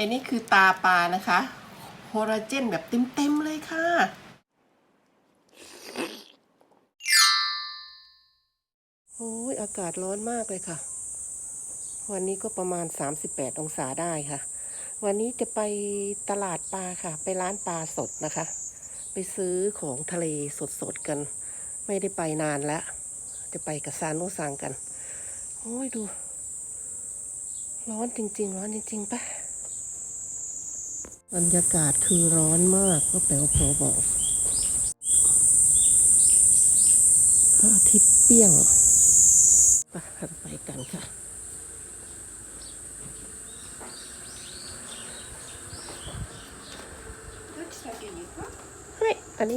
อันนี้คือตาปลานะคะโฮลาเจนแบบเต็มๆเลยค่ะ โอ้ยอากาศร้อนมากเลยค่ะ วันนี้ก็ประมาณ 38 องศาได้ค่ะ วันนี้จะไปตลาดปลาค่ะ ไปร้านปลาสดนะคะ ไปซื้อของทะเลสดๆกัน ไม่ได้ไปนานแล้ว จะไปกับซานโนซังกัน โอ้ยดู ร้อนจริงๆ ร้อนจริงๆปะ บรรยากาศคือร้อนมากก็แปลว่าพอบอกพระอาทิตย์เปรี้ยงไปเราไปกันค่ะ どっち先に行く เฮ้ย อัน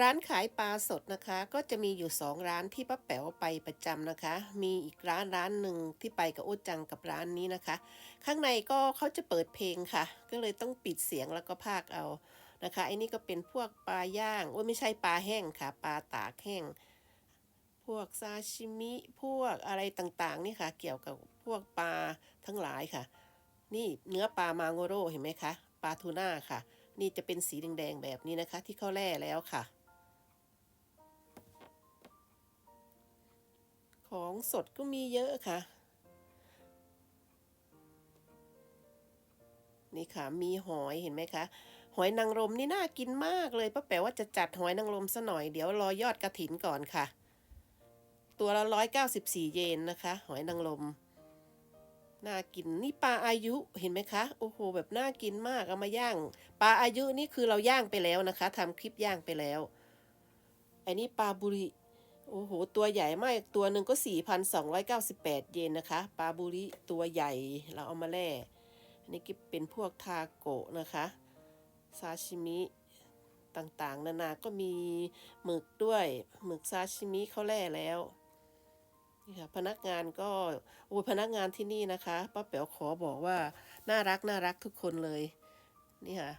ร้านขายปลาสดนะคะ ก็จะมีอยู่สองร้านที่ป้าแป๋วไปประจำนะคะ มีอีกร้านร้านหนึ่งที่ไปกับโอจังกับร้านนี้นะคะ ข้างในก็เขาจะเปิดเพลงค่ะ ก็เลยต้องปิดเสียงแล้วก็พากเอานะคะไอ้นี่ก็เป็นพวกปลาย่างโอ้ไม่ใช่ปลาแห้งค่ะ ปลาตากแห้ง พวกซาชิมิพวกอะไรต่างๆนี่ค่ะ เกี่ยวกับพวกปลาทั้งหลายค่ะ นี่เนื้อปลามาโงโรเห็นไหมคะปลาทูน่าค่ะ นี่จะเป็นสีแดงๆแบบนี้นะคะ ที่เขาแล่แล้วค่ะ ของสดก็มีเยอะค่ะ นี่ค่ะมีหอยเห็นไหมคะหอยนางรมนี่น่ากินมากเลยป้าแป๋ว่าจะจัดหอยนางรมซะหน่อยเดี๋ยวรอยอดกระถินก่อนค่ะ ตัวละร้อยเก้าสิบสี่เยนนะคะ หอยนางรมน่ากินนี่ปลาอายุเห็นไหมคะโอ้โหแบบน่ากินมากเอามาย่างปลาอายุนี่คือเราย่างไปแล้วนะคะทำคลิปย่างไปแล้วอันนี้ปลาบุริ โอ้โห ตัวใหญ่มาก ตัวหนึ่งก็ 4,298 เยนนะคะ ปลาบุริตัวใหญ่ เราเอามาแล่ อันนี้ก็เป็นพวกทาโกะนะคะ ซาชิมิต่างๆ นานา ก็มีหมึกด้วย หมึกซาชิมิเขาแล่แล้ว นี่ค่ะ พนักงานก็ โอ้ยพนักงานที่นี่นะคะ ป้าแป๋วขอบอกว่า น่ารักน่ารักทุกคนเลย นี่ค่ะ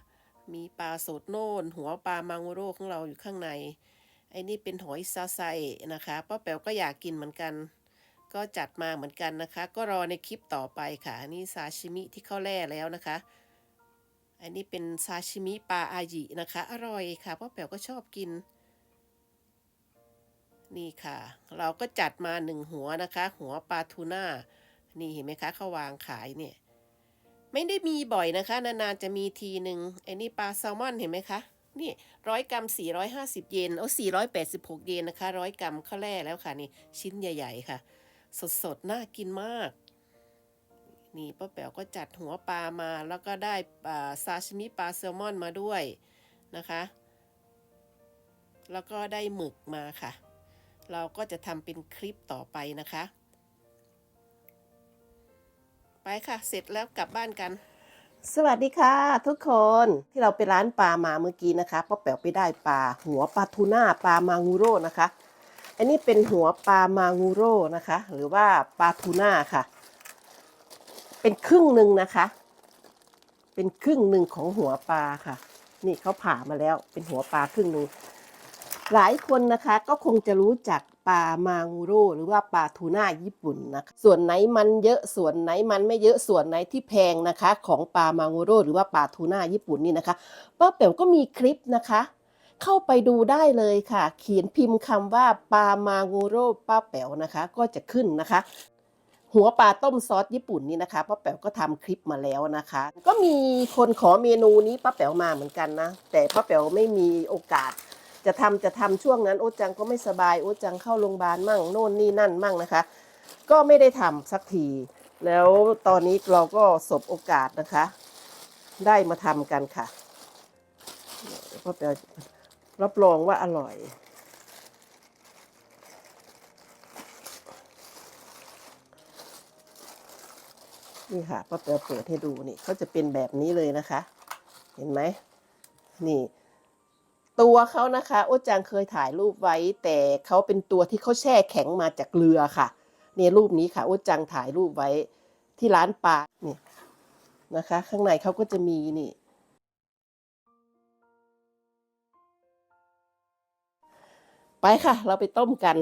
มีปลาสดโน่น หัวปลามังโรของเราอยู่ข้างใน ไอ้นี่เป็นหอยซาไซนะคะป้าแป๋วก็อยากกินเหมือนกัน ก็จัดมาเหมือนกันนะคะ ก็รอในคลิปต่อไปค่ะอันนี่ซาชิมิที่เข้าแล่แล้วนะคะ อันนี้เป็นซาชิมิปลาอายินะคะ อร่อยค่ะป้าแป๋วก็ชอบกิน นี่ค่ะ เราก็จัดมาหนึ่งหัวนะคะ หัวปลาทูน่านี่เห็นไหมคะเขาวางขายเนี่ยไม่ได้มีบ่อยนะคะ นานๆจะมีทีหนึ่งไอ้นี่ปลาแซลมอนเห็นไหมคะ นี่ร้อยกรัมสี่ร้อยห้าสิบเยนเอาสี่ร้อยแปดสิบหกเยนนะคะร้อยกรัมข้าวแร่แล้วค่ะนี่ชิ้นใหญ่ ๆ ค่ะ สดๆ น่ากินมาก นี่ป้าแป๋วก็จัดหัวปลามาแล้วก็ได้อ่าซาชิมิปลาแซลมอนมาด้วยนะคะ แล้วก็ได้หมึกมาค่ะ เราก็จะทำเป็นคลิปต่อไปนะคะ ไปค่ะ เสร็จแล้วกลับบ้านกัน สวัสดีค่ะ ทุกคนที่เราไปร้านปลามาเมื่อกี้นะคะป้าแป๋วไปได้ปลาหัวปลาทูน่าปลามางูโร่นะคะ อันนี้เป็นหัวปลามางูโร่นะคะ หรือว่าปลาทูน่าค่ะ เป็นครึ่งหนึ่งนะคะ เป็นครึ่งหนึ่งของหัวปลาค่ะ นี่เขาผ่ามาแล้วเป็นหัวปลาครึ่งหนึ่ง หลายคนนะคะก็คงจะรู้จักปลามางูโรหรือว่าปลาทูน่าญี่ปุ่นนะคะส่วนไหนมันเยอะส่วนไหนมันไม่เยอะส่วนไหนที่แพงนะคะ ของปลามางูโรหรือว่าปลาทูน่าญี่ปุ่นนี่นะคะป้าแป๋วก็มีคลิปนะคะเข้าไปดูได้เลยค่ะ เขียนพิมพ์คำว่าปลามางูโรป้าแป๋วนะคะ ก็จะขึ้นนะคะ หัวปลาต้มซอสญี่ปุ่นนี่นะคะป้าแป๋วก็ทำคลิปมาแล้วนะคะ ก็มีคนขอเมนูนี้ป้าแป๋วมาเหมือนกันนะ แต่ป้าแป๋วไม่มีโอกาส จะทำจะทำช่วงนั้นโอจังก็ไม่สบายโอจังเข้าโรงพยาบาลมั่งโน่นนี่นั่นมั่งนะคะ ก็ไม่ได้ทำสักที แล้วตอนนี้เราก็สบโอกาสนะคะ ได้มาทำกันค่ะป้าแป๋วรับรองว่าอร่อยนี่ค่ะป้าแป๋วเปิดให้ดูนี่เขาจะเป็นแบบนี้เลยนะคะ เห็นไหมนี่ ตัวเขานะคะโอจังเคยถ่ายรูปไว้ แต่เขาเป็นตัวที่เขาแช่แข็งมาจากเรือค่ะเนี่ยรูปนี้ค่ะโอจังถ่ายรูปไว้ที่ร้านปลาเนี่ยนะคะ ข้างในเขาก็จะมีนี่ไปค่ะ เราไปต้มกัน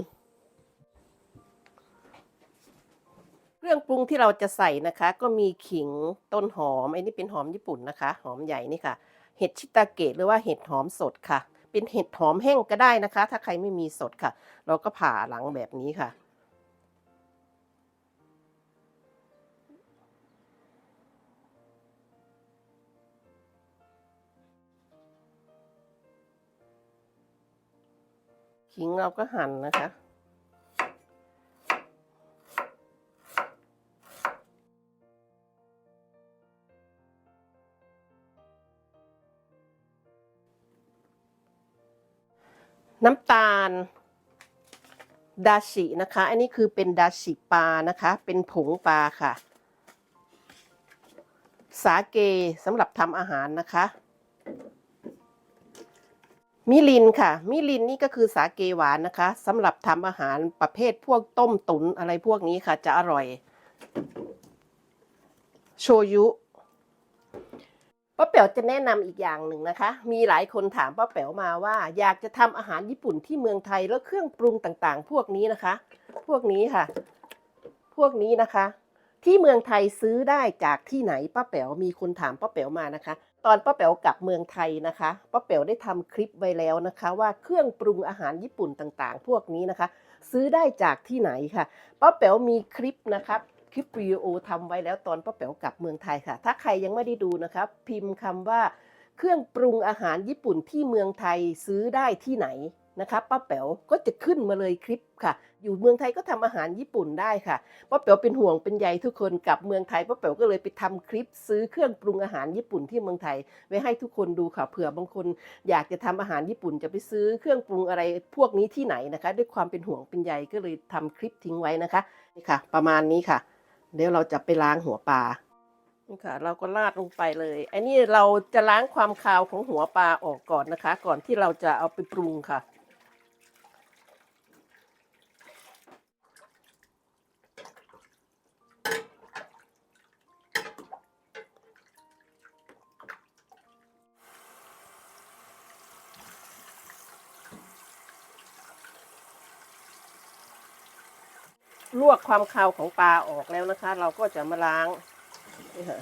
เครื่องปรุงที่เราจะใส่นะคะ ก็มีขิงต้นหอมไอ้นี่เป็นหอมญี่ปุ่นนะคะ หอมใหญ่นี่ค่ะ เห็ดชิตาเกะหรือว่าเห็ดหอมสดค่ะ เป็นเห็ดหอมแห้งก็ได้นะคะ ถ้าใครไม่มีสดค่ะ เราก็ผ่าหลังแบบนี้ค่ะ ขิงเราก็หั่นนะคะ น้ำตาลดาชินะคะ อันนี้คือเป็นดาชิปลานะคะ เป็นผงปลาค่ะ สาเกสำหรับทำอาหารนะคะ มิลินค่ะ มิลินนี่ก็คือสาเกหวานนะคะสำหรับทำอาหารประเภทพวกต้มตุนอะไรพวกนี้ค่ะ จะอร่อย โชยุ ป้าแป๋วจะแนะนำอีกอย่างหนึ่งนะคะ มีหลายคนถามป้าแป๋วมาว่า อยากจะทำอาหารญี่ปุ่นที่เมืองไทยแล้วเครื่องปรุงต่างๆ พวกนี้นะคะ พวกนี้ค่ะ พวกนี้นะคะ ที่เมืองไทยซื้อได้จากที่ไหนป้าแป๋วมีคนถามป้าแป๋วมานะคะ ตอนป้าแป๋วกลับเมืองไทยนะคะป้าแป๋วได้ทำคลิปไว้แล้วนะคะ ว่าเครื่องปรุงอาหารญี่ปุ่นต่างๆ พวกนี้นะคะ ซื้อได้จากที่ไหนค่ะป้าแป๋วมีคลิปนะครับ คลิปวิดีโอทำไว้แล้วตอนป้าแป๋วกลับเมืองไทยค่ะ ถ้าใครยังไม่ได้ดูนะครับ พิมพ์คำว่าเครื่องปรุงอาหารญี่ปุ่นที่เมืองไทยซื้อได้ที่ไหนนะคะป้าแป๋วก็จะขึ้นมาเลยคลิปค่ะ อยู่เมืองไทยก็ทำอาหารญี่ปุ่นได้ค่ะป้าแป๋วเป็นห่วงเป็นใยทุกคนกลับเมืองไทยป้าแป๋วก็เลยไปทำคลิปซื้อเครื่องปรุงอาหารญี่ปุ่นที่เมืองไทย ไว้ให้ทุกคนดูค่ะเผื่อบางคนอยากจะทำอาหารญี่ปุ่นจะไปซื้อเครื่องปรุงอะไรพวกนี้ที่ไหนนะคะ ด้วยความเป็นห่วงเป็นใยก็เลยทำคลิปทิ้งไว้นะคะนี่ค่ะ ประมาณนี้ค่ะ เดี๋ยวเราจะไปล้างหัวปลานี่ค่ะ เราก็ราดลงไปเลย อันนี้เราจะล้างความคาวของหัวปลาออกก่อนนะคะ ก่อนที่เราจะเอาไปปรุงค่ะ ลวกความคาวของปลาออกแล้วนะคะ เราก็จะมาล้างนี่ค่ะ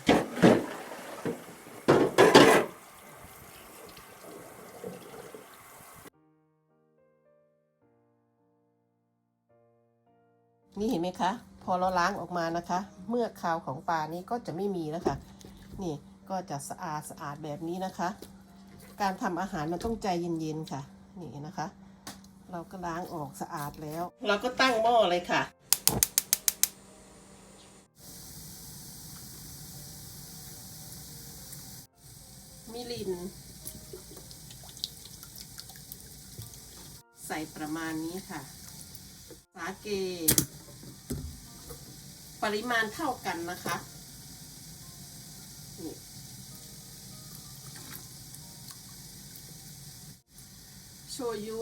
นี่เห็นไหมคะ พอเราล้างออกมานะคะ เมื่อคาวของปลานี้ก็จะไม่มีแล้วค่ะนี่ก็จะสะอาดสะอาดแบบนี้นะคะ การทำอาหารมันต้องใจเย็นๆค่ะ นี่นะคะ เราก็ล้างออกสะอาดแล้ว เราก็ตั้งหม้อเลยค่ะ มิลิ น ใส่ประมาณนี้ค่ะ สาเก ปริมาณเท่ากันนะคะนี่โชยุ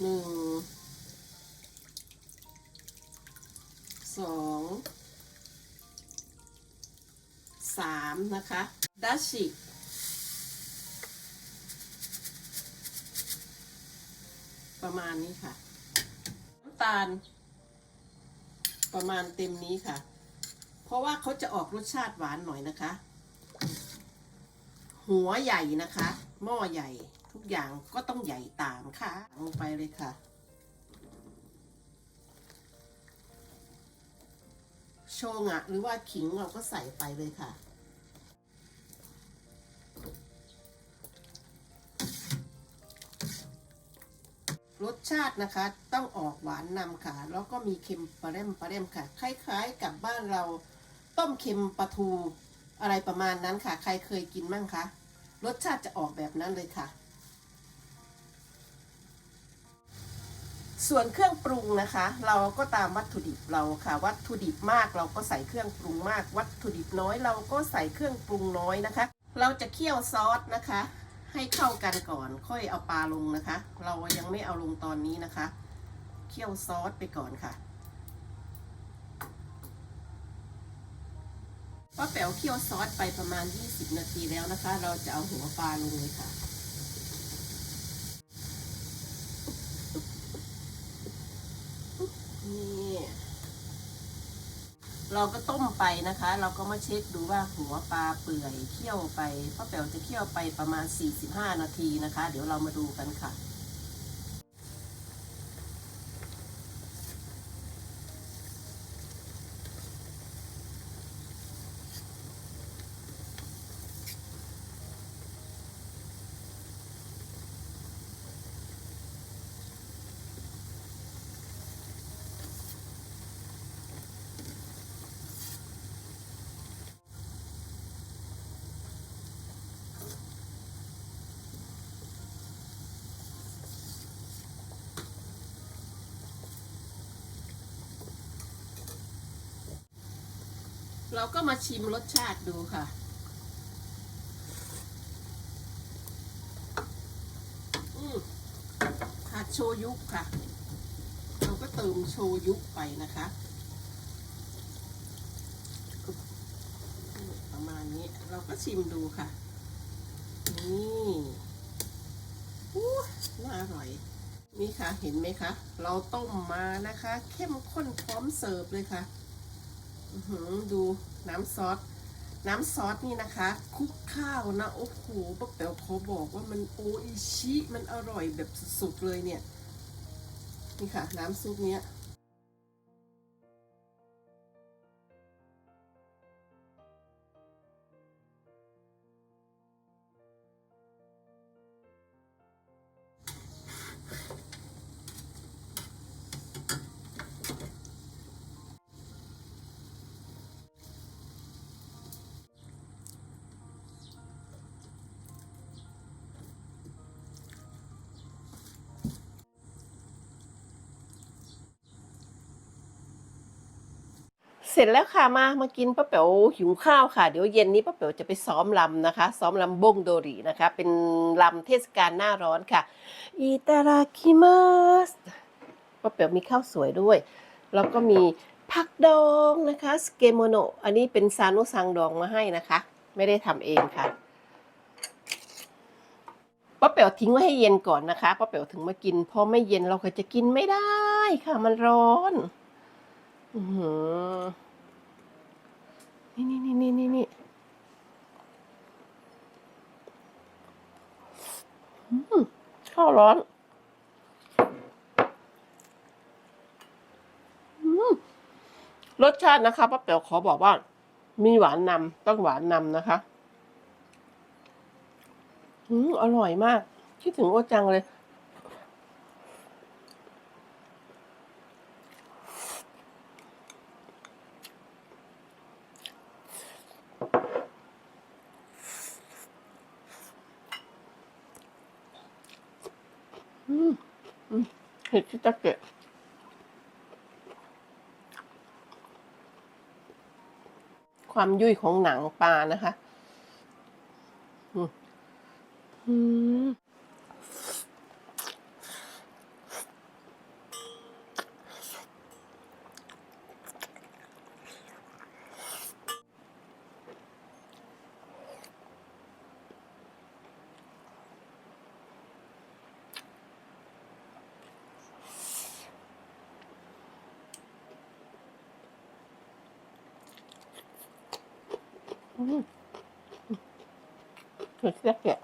หนึ่งสองามนะคะดัชชิประมาณนี้ค่ะ น้ำตาล ประมาณเต็มนี้ค่ะ เพราะว่าเขาจะออกรสชาติหวานหน่อยนะคะ หัวใหญ่นะคะ หม้อใหญ่ทุกอย่างก็ต้องใหญ่ตามค่ะลงไปเลยค่ะ โชงะหรือว่าขิงเราก็ใส่ไปเลยค่ะ รสชาตินะคะ ต้องออกหวานนำค่ะ แล้วก็มีเค็มปลาเร่มปลาเร่มค่ะ คล้ายๆกับบ้านเราต้มเค็มปลาทูอะไรประมาณนั้นค่ะ ใครเคยกินมั่งคะรสชาติจะออกแบบนั้นเลยค่ะ ส่วนเครื่องปรุงนะคะ เราก็ตามวัตถุดิบเราค่ะ วัตถุดิบมากเราก็ใส่เครื่องปรุงมาก วัตถุดิบน้อยเราก็ใส่เครื่องปรุงน้อยนะคะ เราจะเคี่ยวซอสนะคะ ให้เข้ากันก่อน ค่อยเอาปลาลงนะคะ เรายังไม่เอาลงตอนนี้นะคะ เคี่ยวซอสไปก่อนค่ะป้าแป๋วเคี่ยวซอสไปประมาณ 20 นาทีแล้วนะคะ เราจะเอาหัวปลาลงเลยค่ะ นี่ เราก็ต้มไปนะคะ เราก็มาเช็คดูว่าหัวปลาเปื่อยเคี่ยวไปป้าแป๋วจะเคี่ยวไปประมาณ 45 นาทีนะคะ เดี๋ยวเรามาดูกันค่ะ เราก็มาชิมรสชาติดูค่ะ อืมขาดโชยุค่ะ เราก็เติมโชยุไปนะคะประมาณนี้เราก็ชิมดูค่ะ นี่อู้น่าอร่อย นี่ค่ะ เห็นไหมคะ เราต้มมานะคะ เข้มข้นพร้อมเสิร์ฟเลยค่ะ ดูน้ำซอส น้ำซอสนี่นะคะคุกข้าวนะ โอ้โหป้าแป๋วขอบอกว่ามันโออิชิ มันอร่อยแบบสุดๆเลยเนี่ย นี่ค่ะ น้ำซุปเนี้ย เสร็จแล้วค่ะมามากินป้าแป๋วหิวข้าวค่ะ เดี๋ยวเย็นนี้ป้าแป๋วจะไปซ้อมลำนะคะ ซ้อมลำบงโดรินะคะ เป็นลำเทศกาลหน้าร้อนค่ะอิตาราคิมัสป้าแป๋วมีข้าวสวยด้วย แล้วก็มีผักดองนะคะสเกโมโนอันนี้เป็นซานุซังดองมาให้นะคะ ไม่ได้ทำเองค่ะป้าแป๋วทิ้งไว้ให้เย็นก่อนนะคะป้าแป๋วถึงมากินพอไม่เย็นเราก็จะกินไม่ได้ค่ะ มันร้อน อือนี่นี่นี่นี่นี่นี่อืมข้าวร้อนอืมรสชาตินะคะป้าแป๋วขอบอกว่า มีหวานนำต้องหวานนำนะคะ อืมอร่อยมาก คิดถึงโอจังเลย อืมอืม เห็เกะความยุ่ยของหนังปลานะคะ อืม เห็ดชิตาเกะ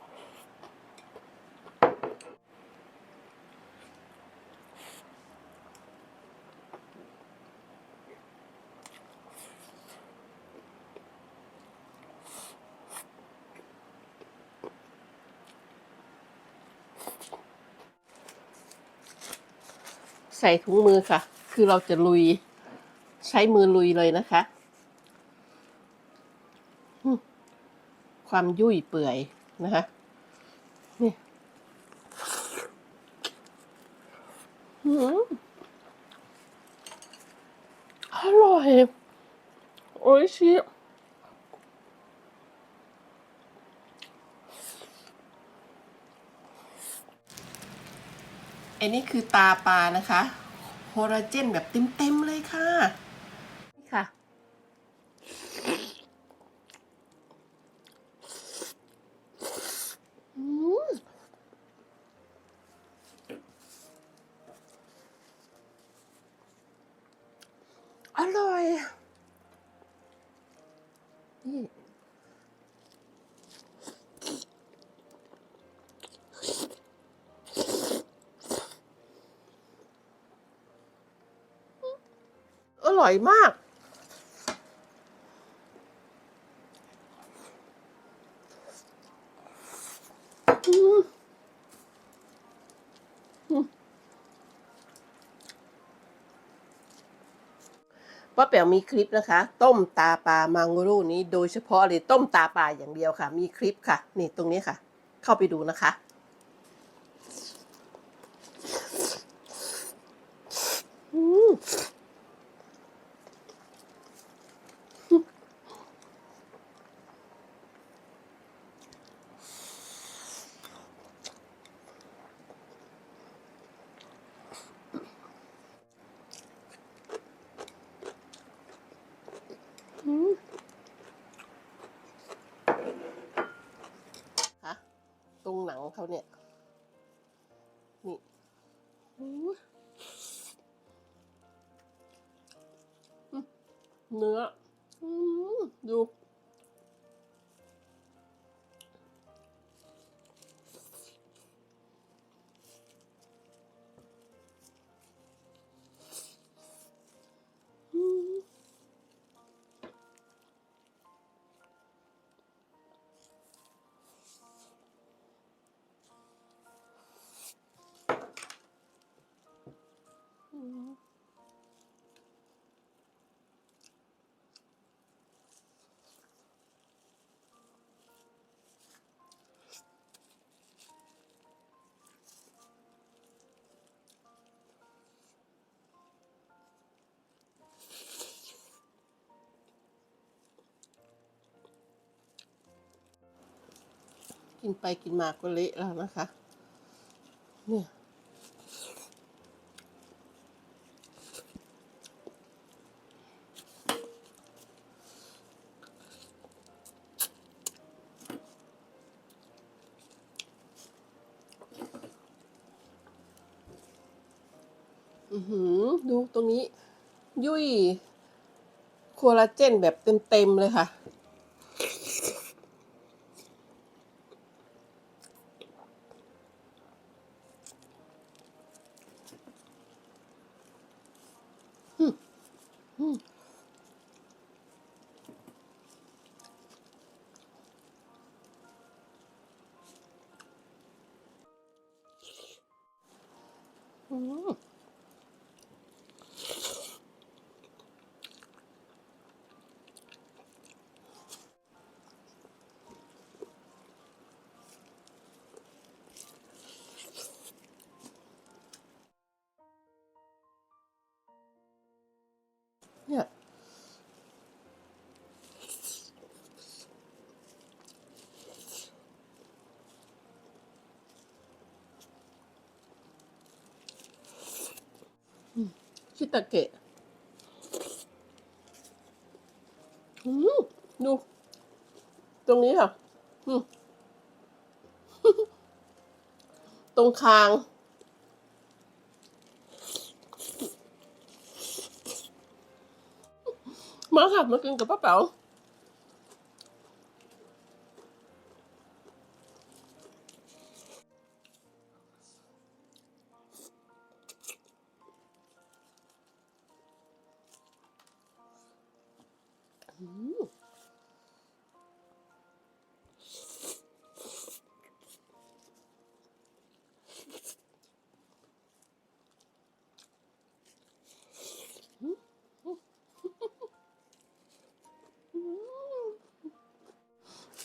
ใส่ถุงมือค่ะ คือเราจะลุย ใช้มือลุยเลยนะคะอืม ความยุ่ยเปื่อยนะคะนี่อืมอร่อยโอ้ยชิอันนี้คือตาปลานะคะ โคลลาเจนแบบเต็มๆเลยค่ะ นี่ค่ะ อืม ร่อยมาก ป้าแป๋วมีคลิปนะคะ ต้มตาปลามังโรูนี้โดยเฉพาะเลยต้มตาปลาอย่างเดียวค่ะ มีคลิปค่ะ นี่ตรงนี้ค่ะ เข้าไปดูนะคะ ตรงหนังเขาเนี่ย นี่เนื้อ กินไปกินมาก็เละแล้วนะคะ เนี่ยอือหือดูตรงนี้ ยุ่ยโคลลาเจนแบบเต็ม ๆ เลยค่ะ เนี่ย ชิตาเกะอืมดู ตรงนี้ค่ะอืมตรงคาง มาค่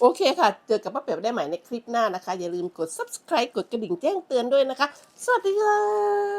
โอเคค่ะ เจอกับป้าเป๋ได้ใหม่ในคลิปหน้านะคะ อย่าลืมกด subscribe กดกระดิ่งแจ้งเตือนด้วยนะคะ สวัสดีค่ะ